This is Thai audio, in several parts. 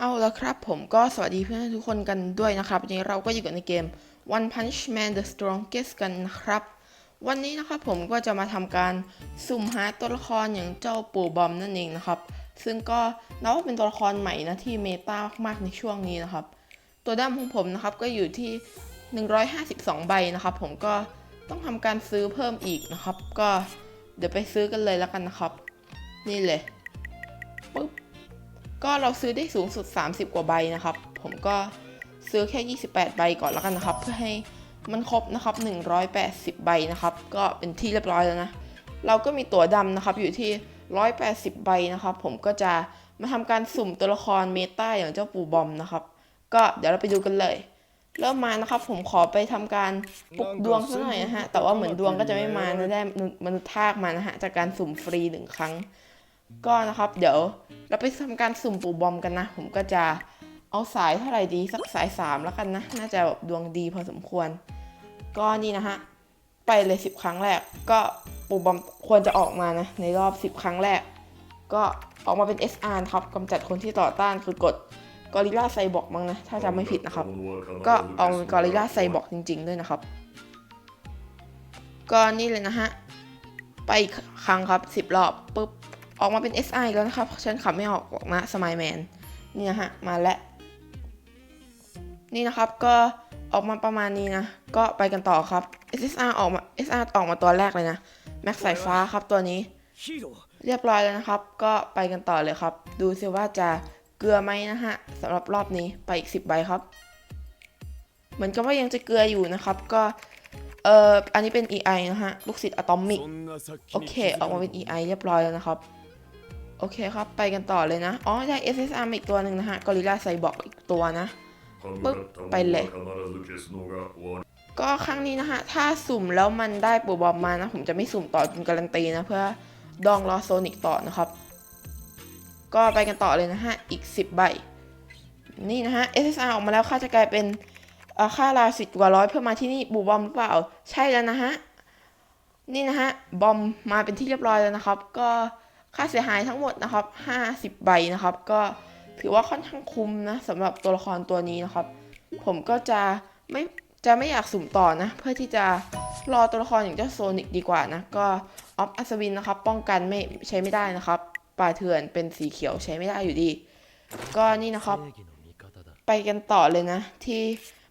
เอาละครับผมก็สวัสดีเพื่อนๆทุกคนกันด้วยนะครับ วันนี้เราก็อยู่กันในเกม One Punch Man The Strongest กันนะครับ วันนี้นะครับผมก็จะมาทำการสุ่มหาตัวละครอย่างเจ้าปู่บอมนั่นเองนะครับ ซึ่งก็นับว่าเป็นตัวละครใหม่นะที่เมตามากๆในช่วงนี้นะครับ ตัวด้ามของผมนะครับก็อยู่ที่ 152 ใบนะครับ ผมก็ต้องทำการซื้อเพิ่มอีกนะครับ ก็เดี๋ยวไปซื้อกันเลยแล้วกันนะครับ นี่เลยปุ๊บ ก็เราซื้อได้สูงสุด 30 กว่าใบนะครับ ผมก็ซื้อแค่ 28 ใบก่อนแล้วกันนะครับ เพื่อให้มันครบนะครับ 180 ใบนะครับ ก็เป็นที่เรียบร้อยแล้วนะ เราก็มีตั๋วดำนะครับอยู่ที่ 180 ใบนะครับ ผมก็จะมาทำการสุ่มตัวละครเมตาอย่างเจ้าปู่บอมนะครับ ก็เดี๋ยวเราไปดูกันเลย เริ่มมานะครับ ผมขอไปทำการปลุกดวงสักหน่อยนะฮะ แต่ว่าเหมือนดวงก็จะไม่มานะได้มนุษย์ทากมานะฮะจากการสุ่มฟรีหนึ่งครั้ง ก็นะครับ เดี๋ยวเราไปทำการสุ่มปูบอมกันนะ ผมก็จะเอาสายเท่าไหร่ดีสักสายสามแล้วกันนะ น่าจะแบบดวงดีพอสมควร ก็นี่นะฮะ ไปเลยสิบครั้งแรก ก็ปูบอมควรจะออกมานะ ในรอบสิบครั้งแรก ก็ออกมาเป็น SR ครับกำจัดคนที่ต่อต้านคือกดกอริลลาไซบอร์กมั้งนะ ถ้าจำไม่ผิดนะครับ ก็เอากอริลลาไซบอร์กจริง ๆ ด้วยนะครับ ก็นี่เลยนะฮะ ไปอีกครั้งครับสิบรอบปุ๊บ ออกมาเป็น SI แล้วนะครับฉันขับไม่ออกออกมาสมายแมนนี่นะฮะ มาแล้วนี่นะครับก็ออกมาประมาณนี้นะ ก็ไปกันต่อครับ SSR ออกมา SR ออกมาตัวแรกเลยนะ แม็กสายฟ้าครับตัวนี้ เรียบร้อยแล้วนะครับ ก็ไปกันต่อเลยครับ ดูซิว่าจะเกลือไหมนะฮะสำหรับรอบนี้ไปอีก 10 ใบครับ เหมือนกับว่ายังจะเกลืออยู่นะครับ ก็เอ่ออันนี้เป็น EI นะฮะ ลูกศิษย์อะตอมิก โอเค ออกมาเป็น EI เรียบร้อยแล้วนะครับ โอเคครับ ไปกันต่อเลยนะ อ๋อ ได้ SSR มาอีกตัวหนึ่งนะฮะ กอริลลาไซบอร์กอีกตัวนะ ปึ๊บ ไปเลย ก็ครั้งนี้นะฮะ ถ้าสุ่มแล้วมันได้ปูบอมมานะ ผมจะไม่สุ่มต่อจนการันตีนะ เพื่อดองรอโซนิกต่อนะครับ ก็ไปกันต่อเลยนะฮะ อีก 10 ใบ นี่นะฮะ SSR ออกมาแล้วค่าจะกลายเป็นเอ่อค่าลาสิบกว่าร้อยเพื่อมาที่นี่บูบอมหรือเปล่า ใช่แล้วนะฮะ นี่นะฮะ บอมมาเป็นที่เรียบร้อยแล้วนะครับ ก็ ค่าเสียหายทั้งหมดนะครับ 50 ใบนะครับ ก็ถือว่าค่อนข้างคุ้มนะสำหรับตัวละครตัวนี้นะครับ ผมก็จะไม่จะไม่อยากสุ่มต่อนะ เพื่อที่จะรอตัวละครอย่างเจ้าโซนิกดีกว่านะ ก็ออฟอัศวินนะครับ ป้องกันไม่ใช้ไม่ได้นะครับป่าเถื่อนเป็นสีเขียวใช้ไม่ได้อยู่ดี ก็นี่นะครับ ไปกันต่อเลยนะ ที่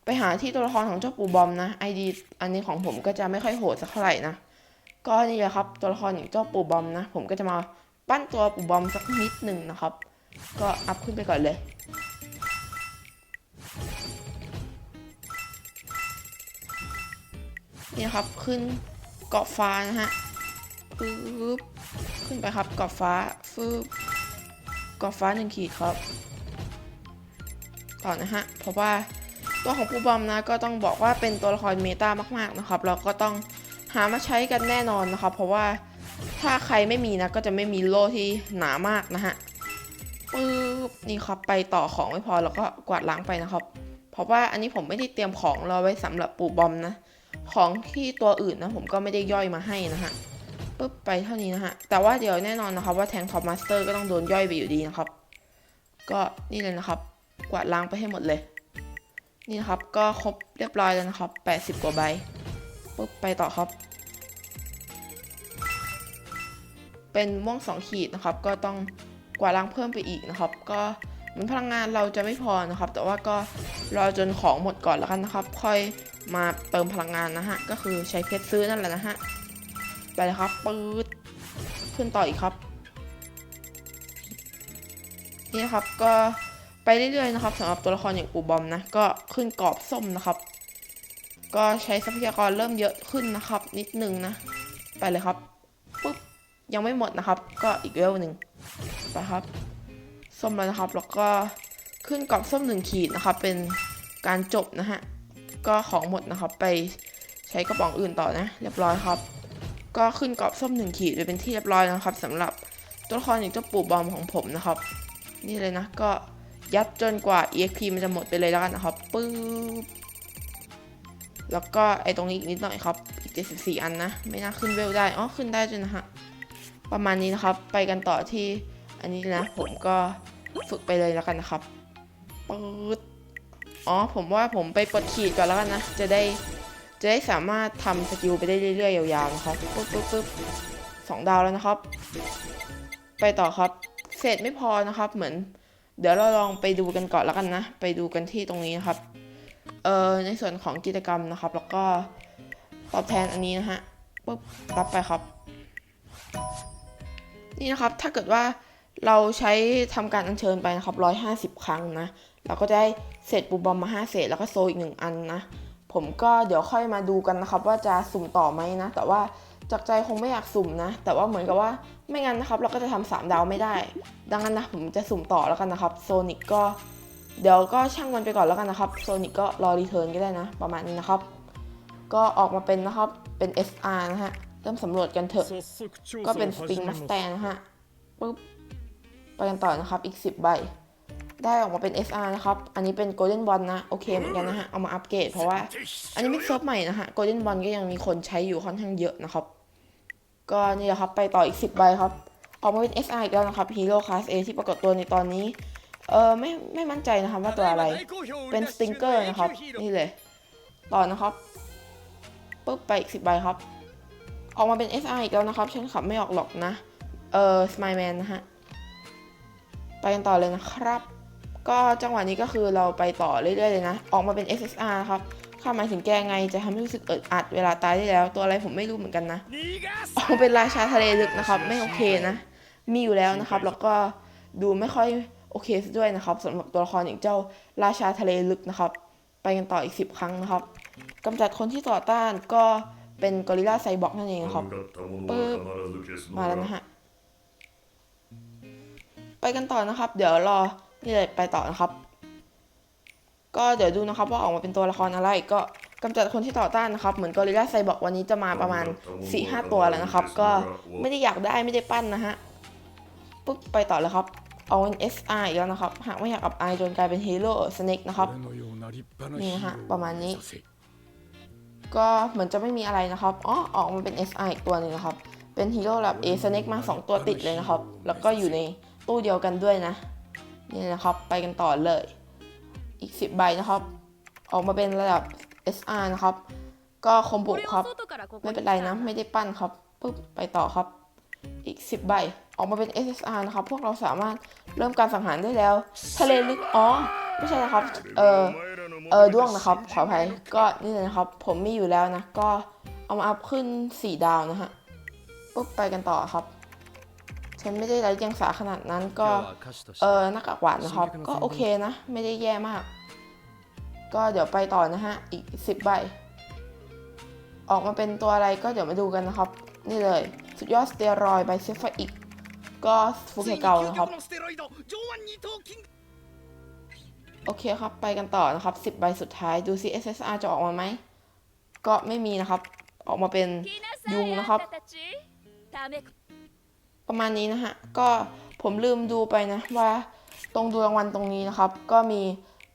ไปหาที่ตัวละครของเจ้าปูบอมนะไอดีอันนี้ของผมก็จะไม่ค่อยโหดสักเท่าไหร่นะก็นี่แหละครับตัวละครอย่างเจ้าปูบอมนะ ผมก็จะมา ปั้นตัวปู่บอมสักนิดหนึ่งนะครับ ก็อัพขึ้นไปก่อนเลยนี่ครับขึ้นเกาะฟ้านะฮะปึ๊บขึ้นไปครับเกาะฟ้าฟึบเกาะฟ้าหนึ่งขีดครับ ต่อนะฮะเพราะว่าตัวของปูบอมนะก็ต้องบอกว่าเป็นตัวละครเมตามาก ๆนะครับ เราก็ต้องหามาใช้กันแน่นอนนะครับ เพราะว่า ถ้าใครไม่มีนะก็จะไม่มีโล่ที่หนามากนะฮะปึ๊บนี่ครับไปต่อของไม่พอแล้วก็กวาดล้างไปนะครับ เพราะว่าอันนี้ผมไม่ได้เตรียมของรอไว้สำหรับปูบอมนะ ของที่ตัวอื่นนะผมก็ไม่ได้ย่อยมาให้นะฮะปึ๊บไปเท่านี้นะฮะ แต่ว่าเดี๋ยวแน่นอนนะครับว่าแทงท็อปมาสเตอร์ก็ต้องโดนย่อยไปอยู่ดีนะครับ ก็นี่เลยนะครับ กวาดล้างไปให้หมดเลย นี่นะครับก็ครบเรียบร้อยแล้วนะครับ 80 กว่าใบปุ๊บไปต่อครับ เป็นม่วง 2 ขีดนะครับ ก็ต้องกวาดล้างเพิ่มไปอีกนะครับ ก็เหมันพลังงานเราจะไม่พอนะครับ แต่ว่าก็รอจนของหมดก่อนแล้วกันนะครับ ค่อยมาเติมพลังงานนะฮะ ก็คือใช้เพชรซื้อนั่นแหละนะฮะ ไปเลยครับปื๊ดขึ้นต่ออีกครับ นี่นะครับก็ไปเรื่อยๆนะครับสำหรับตัวละครอย่างปูบอมนะ ก็ขึ้นกรอบส้มนะครับ ก็ใช้ทรัพยากรเริ่มเยอะขึ้นนะครับ นิดนึงนะ ไปเลยครับ ยังไม่หมดนะครับ ก็อีกเวลหนึ่งไปครับ ส้มแล้วนะครับ แล้วก็ขึ้นกรอบส้มหนึ่งขีดนะครับ เป็นการจบนะฮะ ก็ของหมดนะครับ ไปใช้กระป๋องอื่นต่อนะ เรียบร้อยครับ ก็ขึ้นกรอบส้มหนึ่งขีดไปเป็นที่เรียบร้อยนะครับสำหรับตัวละครอย่างเจ้าปูบอมของผมนะครับ นี่เลยนะ ก็ยัดจนกว่า EXP มันจะหมดไปเลยแล้วกันนะครับปึ๊บแล้วก็ไอตรงนี้อีกนิดหน่อยครับ อีก 74 อันนะ ไม่น่าขึ้นเวลได้ อ๋อ ขึ้นได้ด้วยนะฮะ ประมาณนี้นะครับ ไปกันต่อที่อันนี้นะ ผมก็ฝึกไปเลยแล้วกันนะครับปืดอ๋อผมว่าผมไปกดขีดก่อนแล้วกันนะ จะได้จะได้สามารถทำสกิลไปได้เรื่อยๆ ยาวๆนะครับปึ๊บปึ๊บปึ๊บสองดาวแล้วนะครับ ไปต่อครับเศษไม่พอนะครับ เหมือน เดี๋ยวเราลองไปดูกันก่อนแล้วกันนะ ไปดูกันที่ตรงนี้นะครับ เอ่อในส่วนของกิจกรรมนะครับ แล้วก็ตอบแทนอันนี้นะฮะปึ๊บรับไปครับ นี่นะครับ ถ้าเกิดว่าเราใช้ทำการอัญเชิญไปนะครับ150ครั้งนะ เราก็จะได้เศษปูบอมมา5เศษแล้วก็โซอีก1อันนะ ผมก็เดี๋ยวค่อยมาดูกันนะครับ ว่าจะสุ่มต่อไหมนะ แต่ว่าจากใจคงไม่อยากสุ่มนะ แต่ว่าเหมือนกับว่าไม่งั้นนะครับ เราก็จะทำสามดาวไม่ได้ ดังนั้นนะผมจะสุ่มต่อแล้วกันนะครับโซนิกก็เดี๋ยวก็ช่างมันไปก่อนแล้วกันนะครับโซนิกก็รอรีเทิร์นก็ได้นะ ประมาณนี้นะครับ ก็ออกมาเป็นนะครับเป็น SR นะฮะ เริ่มสำรวจกันเถอะ ก็เป็นสปริงมัสแตงนะฮะปุ๊บไปกันต่อนะครับ อีก 10 ใบ ได้ออกมาเป็น SR นะครับ อันนี้เป็น Golden Bond นะ โอเคเหมือนกันนะฮะ เอามาอัปเกรดเพราะว่า อันนี้มิกเซิร์ฟใหม่นะฮะ Golden Bond ก็ยังมีคนใช้อยู่ค่อนข้างเยอะนะครับ ก็นี่แหละครับ ไปต่ออีก 10 ใบครับ ออกมาเป็น SR อีกแล้วนะครับ Hero Class A ที่ปรากฏตัวในตอนนี้ เออไม่ไม่มั่นใจนะครับว่าตัวอะไร เป็นสติงเกอร์นะครับ นี่เลย ต่อนะครับ ปุ๊บไปอีก 10 ใบครับ ออกมาเป็น SR อีกแล้วนะครับ ฉันขับไม่ออกหรอกนะ เออสมายแมนนะฮะ ไปกันต่อเลยนะครับ ก็จังหวะนี้ก็คือเราไปต่อเรื่อยๆเลยนะ ออกมาเป็น SSR นะครับข้าหมายถึงแก้ไงจะทำให้รู้สึกเอิดอัดเวลาตายได้แล้ว ตัวอะไรผมไม่รู้เหมือนกันนะออกมาเป็นราชาทะเลลึกนะครับ ไม่โอเคนะ มีอยู่แล้วนะครับ แล้วก็ดูไม่ค่อยโอเคซะด้วยนะครับสำหรับตัวละครอย่างเจ้าราชาทะเลลึกนะครับ ไปกันต่ออีก 10 ครั้งนะครับกำจัดคนที่ต่อต้านก็ เป็นกอริลลาไซบอร์กนั่นเองครับปึ๊บมาแล้วนะฮะ ไปกันต่อนะครับ เดี๋ยวรอนี่เลยไปต่อนะครับ ก็เดี๋ยวดูนะครับว่าออกมาเป็นตัวละครอะไรก็กำจัดคนที่ต่อต้านนะครับ เหมือนกอริลลาไซบอร์กวันนี้จะมาประมาณ 4-5 ตัวแล้วนะครับ ก็ไม่ได้อยากได้ไม่ได้ปั้นนะฮะปุ๊บไปต่อเลยครับเอาเป็น SR อีกแล้วนะครับ หากไม่อยากอับอายจนกลายเป็นฮีโร่สเน็กนะครับ นี่นะฮะ ประมาณนี้ ก็เหมือนจะไม่มีอะไรนะครับ อ๋อ ออกมาเป็น SR อีกตัวหนึ่งนะครับ เป็นฮีโร่ระดับ A Snake มา 2 ตัวติดเลยนะครับ แล้วก็อยู่ในตู้เดียวกันด้วยนะ นี่นะครับ ไปกันต่อเลย อีก 10 ใบนะครับ ออกมาเป็นระดับ SR นะครับ ก็คอมบุครับ ไม่เป็นไรนะ ไม่ได้ปั้นครับปุ๊บ ไปต่อครับ อีก 10 ใบ ออกมาเป็น SSR นะครับ พวกเราสามารถเริ่มการสังหารได้แล้ว ทะเลลึก อ๋อ ไม่ใช่นะครับ เออ เออด้วงนะครับ ขออภัยก็นี่เลยนะครับ ผมมีอยู่แล้วนะ ก็เอามาอัพขึ้น 4 ดาวนะฮะปุ๊บไปกันต่อครับ ฉันไม่ได้ไร้เดียงสาขนาดนั้นก็ เออหน้ากากหวานนะครับ ก็โอเคนะ ไม่ได้แย่มาก ก็เดี๋ยวไปต่อนะฮะ อีก 10 ใบ ออกมาเป็นตัวอะไรก็เดี๋ยวมาดูกันนะครับ นี่เลย สุดยอดสเตียรอยด์ไบเซฟอีก ก็ฟูเคเกานะครับ โอเคครับ ไปกันต่อนะครับ 10 ใบสุดท้ายดูซิ SSR จะออกมาไหม ก็ไม่มีนะครับ ออกมาเป็นยุงนะครับ ประมาณนี้นะฮะ ก็ผมลืมดูไปนะว่าตรงดูรางวัลตรงนี้นะครับ ก็มี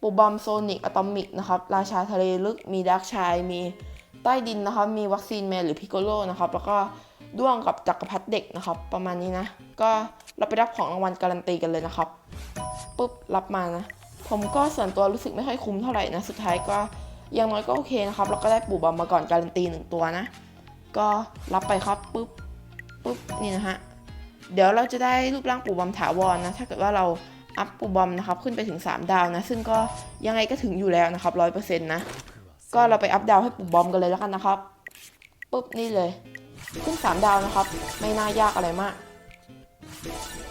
ปูบอมโซนิกอะตอมิกนะครับ ราชาทะเลลึก มีดาร์กชาย มีใต้ดินนะครับ มีวัคซีนแมนหรือพิโกโลนะครับ แล้วก็ด้วงกับจักรพรรดิเด็กนะครับ ประมาณนี้นะ ก็เราไปรับของรางวัลการันตีกันเลยนะครับ ปุ๊บ รับมานะ ผมก็ส่วนตัวรู้สึกไม่ค่อยคุ้มเท่าไหร่นะ สุดท้ายก็ยังน้อยก็โอเคนะครับ แล้วก็ได้ปูบอมมาก่อนการันตีหนึ่งตัวนะ ก็รับไปครับปุ๊บปุ๊บนี่นะฮะ เดี๋ยวเราจะได้รูปร่างปูบอมถาวรนะ ถ้าเกิดว่าเราอัพปูบอมนะครับขึ้นไปถึง 3 ดาวนะ ซึ่งก็ยังไงก็ถึงอยู่แล้วนะครับร้อยเปอร์เซ็นต์นะ ก็เราไปอัพดาวให้ปูบอมกันเลยแล้วกันนะครับปุ๊บนี่เลย ขึ้น 3 ดาวนะครับ ไม่น่ายากอะไรมาก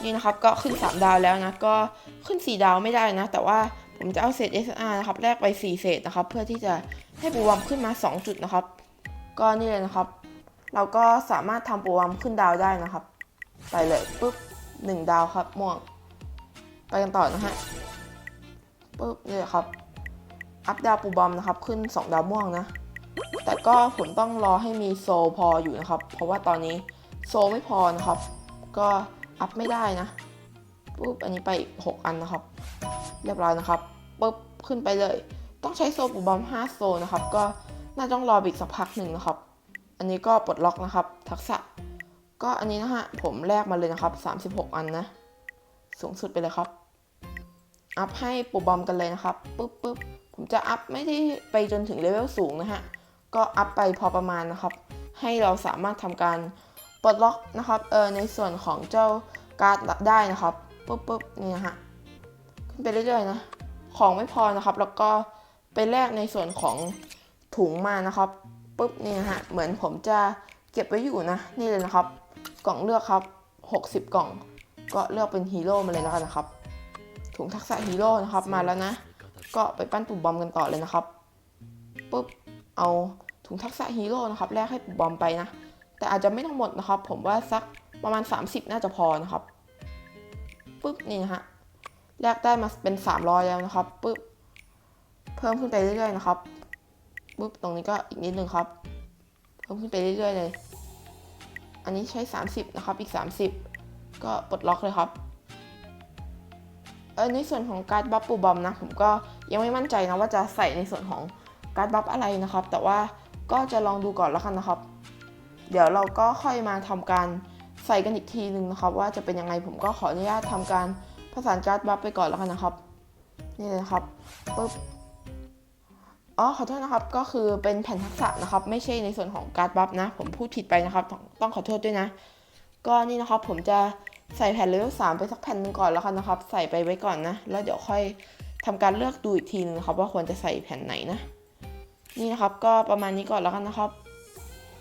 นี่นะครับก็ขึ้น 3 ดาวแล้วนะก็ขึ้น 4 ดาวไม่ได้นะ แต่ว่าผมจะเอาเศษ SR นะครับแลกไป 4 เศษนะครับ เพื่อที่จะให้ปูบอมขึ้นมา 2 จุดนะครับ ก็นี่เลยนะครับ เราก็สามารถทำปูบอมขึ้นดาวได้นะครับ ไปเลยปุ๊บหนึ่งดาวครับม่วง ไปกันต่อนะฮะปุ๊บนี่แหละครับ อัพดาวปูบอมนะครับ ขึ้น 2 ดาวม่วงนะ แต่ก็ผมต้องรอให้มีโซพออยู่นะครับ เพราะว่าตอนนี้โซไม่พอนะครับ ก็ อัพไม่ได้นะปุ๊บอันนี้ไปอีก6อันนะครับ เรียบร้อยนะครับปุ๊บขึ้นไปเลย ต้องใช้โซลปูบอม5โซนะครับ ก็น่าต้องรออีกสักพักหนึ่งนะครับ อันนี้ก็ปลดล็อกนะครับ ทักษะ ก็อันนี้นะฮะผมแลกมาเลยนะครับ 36 อันนะ สูงสุดไปเลยครับ อัพให้ปูบอมกันเลยนะครับปุ๊บปุ๊บผมจะอัพไม่ได้ไปจนถึงเลเวลสูงนะฮะ ก็อัพไปพอประมาณนะครับ ให้เราสามารถทำการ ปลดล็อกนะครับเออในส่วนของเจ้าการ์ดได้นะครับปุ๊บปุ๊บนี่นะฮะขึ้นไปเรื่อยๆนะของไม่พอนะครับ แล้วก็ไปแลกในส่วนของถุงมานะครับปุ๊บนี่นะฮะเหมือนผมจะเก็บไว้อยู่นะนี่เลยนะครับ กล่องเลือกครับ 60 กล่อง ก็เลือกเป็นฮีโร่มาเลยแล้วกันนะครับ ถุงทักษะฮีโร่นะครับมาแล้วนะ ก็ไปปั้นปุ่มบอมกันต่อเลยนะครับปุ๊บเอาถุงทักษะฮีโร่นะครับแลกให้ปุ่มบอมไปนะ แต่อาจจะไม่ทั้งหมดนะครับ ผมว่าสักประมาณ 30 น่าจะพอนะครับปุ๊บนี่นะฮะแลกได้มาเป็น 300 แล้วนะครับปุ๊บเพิ่มขึ้นไปเรื่อยๆนะครับปุ๊บตรงนี้ก็อีกนิดนึงครับ เพิ่มขึ้นไปเรื่อยๆเลย อันนี้ใช้ 30 นะครับ อีก 30 ก็ปลดล็อกเลยครับเออในส่วนของการ์ดบัฟปูบอมนะผมก็ยังไม่มั่นใจนะว่าจะใส่ในส่วนของการ์ดบัฟอะไรนะครับ แต่ว่าก็จะลองดูก่อนแล้วกันนะครับ เดี๋ยวเราก็ค่อยมาทำการใส่กันอีกทีหนึ่งนะครับ ว่าจะเป็นยังไงผมก็ขออนุญาตทำการผสานการ์ดบัฟไปก่อนแล้วกันนะครับ นี่เลยนะครับปึ๊บอ๋อขอโทษนะครับก็คือเป็นแผ่นทักษะนะครับ ไม่ใช่ในส่วนของการ์ดบัฟนะ ผมพูดผิดไปนะครับ ต้องขอโทษด้วยนะ ก็นี่นะครับผมจะใส่แผ่นเลเวล3ไปสักแผ่นหนึ่งก่อนแล้วกันนะครับ ใส่ไปไว้ก่อนนะ แล้วเดี๋ยวค่อยทำการเลือกดูอีกทีนึงนะครับ ว่าควรจะใส่แผ่นไหนนะ นี่นะครับก็ประมาณนี้ก่อนแล้วกันนะครับ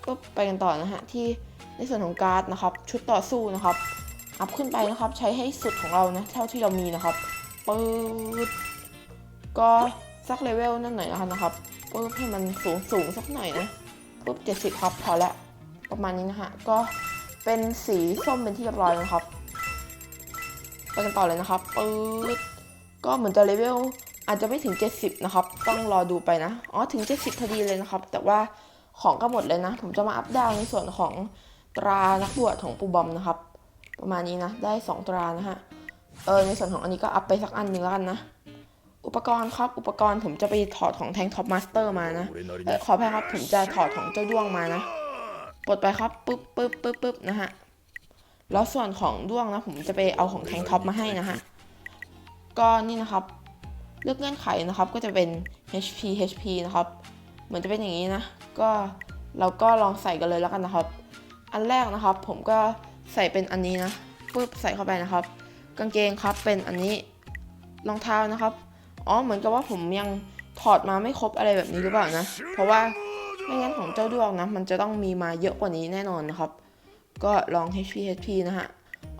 ก็ไปกันต่อนะฮะที่ในส่วนของการ์ดนะครับ ชุดต่อสู้นะครับ อัพขึ้นไปนะครับ ใช้ให้สุดของเรานะเท่าที่เรามีนะครับปื๊ดก็สักเลเวลนั่นหน่อยนะครับปื๊บให้มันสูงสูงสักหน่อยนะปุ๊บเจ็ดสิบครับพอละประมาณนี้นะฮะก็เป็นสีส้มเป็นที่เรียบร้อยนะครับไปกันต่อเลยนะครับปื๊ดก็เหมือนจะเลเวลอาจจะไม่ถึง 70 นะครับ ต้องรอดูไปนะ อ๋อ ถึง 70 พอดีเลยนะครับ แต่ว่า ของก็หมดเลยนะ ผมจะมาอัปดาวในส่วนของตรานักบวชของปูบอมนะครับ ประมาณนี้นะ ได้ 2 ตรานะฮะ เออในส่วนของอันนี้ก็อัปไปสักอันหนึ่งแล้วกันนะ อุปกรณ์ครับ อุปกรณ์ผมจะไปถอดของแทงท็อปมาสเตอร์มานะอขออภัยครับ ผมจะถอดของเจ้าด้วงมานะปลดไปครับปึ๊บปึ๊บปึ๊บปึ๊บนะฮะ แล้วส่วนของด้วงนะ ผมจะไปเอาของแทงท็อปมาให้นะฮะ ก็นี่นะครับ เลือกเงื่อนไขนะครับ ก็จะเป็น HP HP นะครับ เหมือนจะเป็นอย่างนี้นะ ก็เราก็ลองใส่กันเลยแล้วกันนะครับ อันแรกนะครับ ผมก็ใส่เป็นอันนี้นะปึ๊บใส่เข้าไปนะครับ กางเกงครับเป็นอันนี้รองเท้านะครับอ๋อเหมือนกับว่าผมยังถอดมาไม่ครบอะไรแบบนี้หรือเปล่านะ เพราะว่าไม่งั้นของเจ้าด้วงนะ มันจะต้องมีมาเยอะกว่านี้แน่นอนนะครับ ก็ลอง HP HP นะฮะ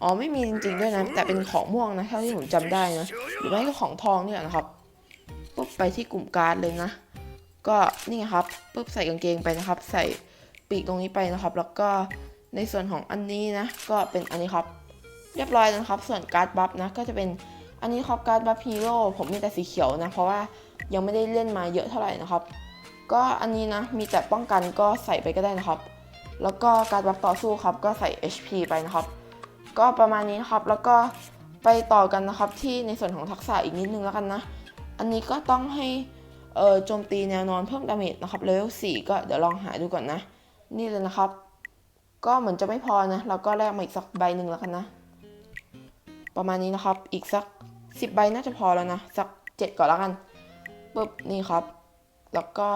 อ๋อไม่มีจริงๆด้วยนะ แต่เป็นของม่วงนะเท่าที่ผมจำได้นะ หรือไม่ก็ของทองเนี่ยนะครับปุ๊บไปที่กลุ่มการ์ดเลยนะ ก็นี่ครับปุ๊บใส่กางเกงไปนะครับ ใส่ปีกตรงนี้ไปนะครับ แล้วก็ในส่วนของอันนี้นะ ก็เป็นอันนี้ครับ เรียบร้อยแล้วนะครับ ส่วนการ์ดบัฟนะก็จะเป็นอันนี้ครับการ์ดบัฟฮีโร่ผมมีแต่สีเขียวนะ เพราะว่ายังไม่ได้เล่นมาเยอะเท่าไหร่นะครับ ก็อันนี้นะมีแต่ป้องกันก็ใส่ไปก็ได้นะครับ แล้วก็การ์ดบัฟต่อสู้ครับ ก็ใส่ HP ไปนะครับ ก็ประมาณนี้ครับแล้วก็ไปต่อกันนะครับที่ในส่วนของทักษะอีกนิดนึงแล้วกันนะ อันนี้ก็ต้องให้ เอ่อโจมตีแนวนอนเพิ่มดาเมจนะครับเลเวล4ก็เดี๋ยวลองหาดูก่อนนะ นี่เลยนะครับ ก็เหมือนจะไม่พอนะเราก็แลกมาอีกสักใบหนึ่งแล้วกันนะ ประมาณนี้นะครับอีกสัก 10 ใบน่าจะพอแล้วนะสัก 7 ก่อนแล้วกันปุ๊บนี่ครับ แล้วก็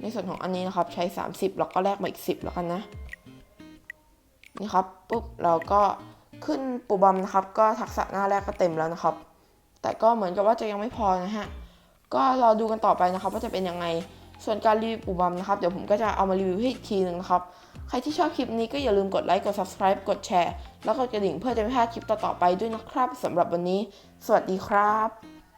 ในส่วนของอันนี้นะครับใช้ 30 แล้วก็แลกมาอีก 10 แล้วกันนะนี่ครับปุ๊บเราก็ขึ้นปูบอมนะครับ ก็ทักษะหน้าแรกก็เต็มแล้วนะครับ แต่ก็เหมือนกับว่าจะยังไม่พอนะฮะ ก็รอดูกันต่อไปนะครับว่าจะเป็นยังไง ส่วนการรีวิวปูบัมนะครับ เดี๋ยวผมก็จะเอามารีวิวให้อีกทีหนึ่งนะครับ ใครที่ชอบคลิปนี้ก็อย่าลืมกดไลค์ กด subscribe กดแชร์ แล้วก็กระดิ่งเพื่อจะไม่พลาดคลิปต่อๆไปด้วยนะครับสำหรับวันนี้ สวัสดีครับ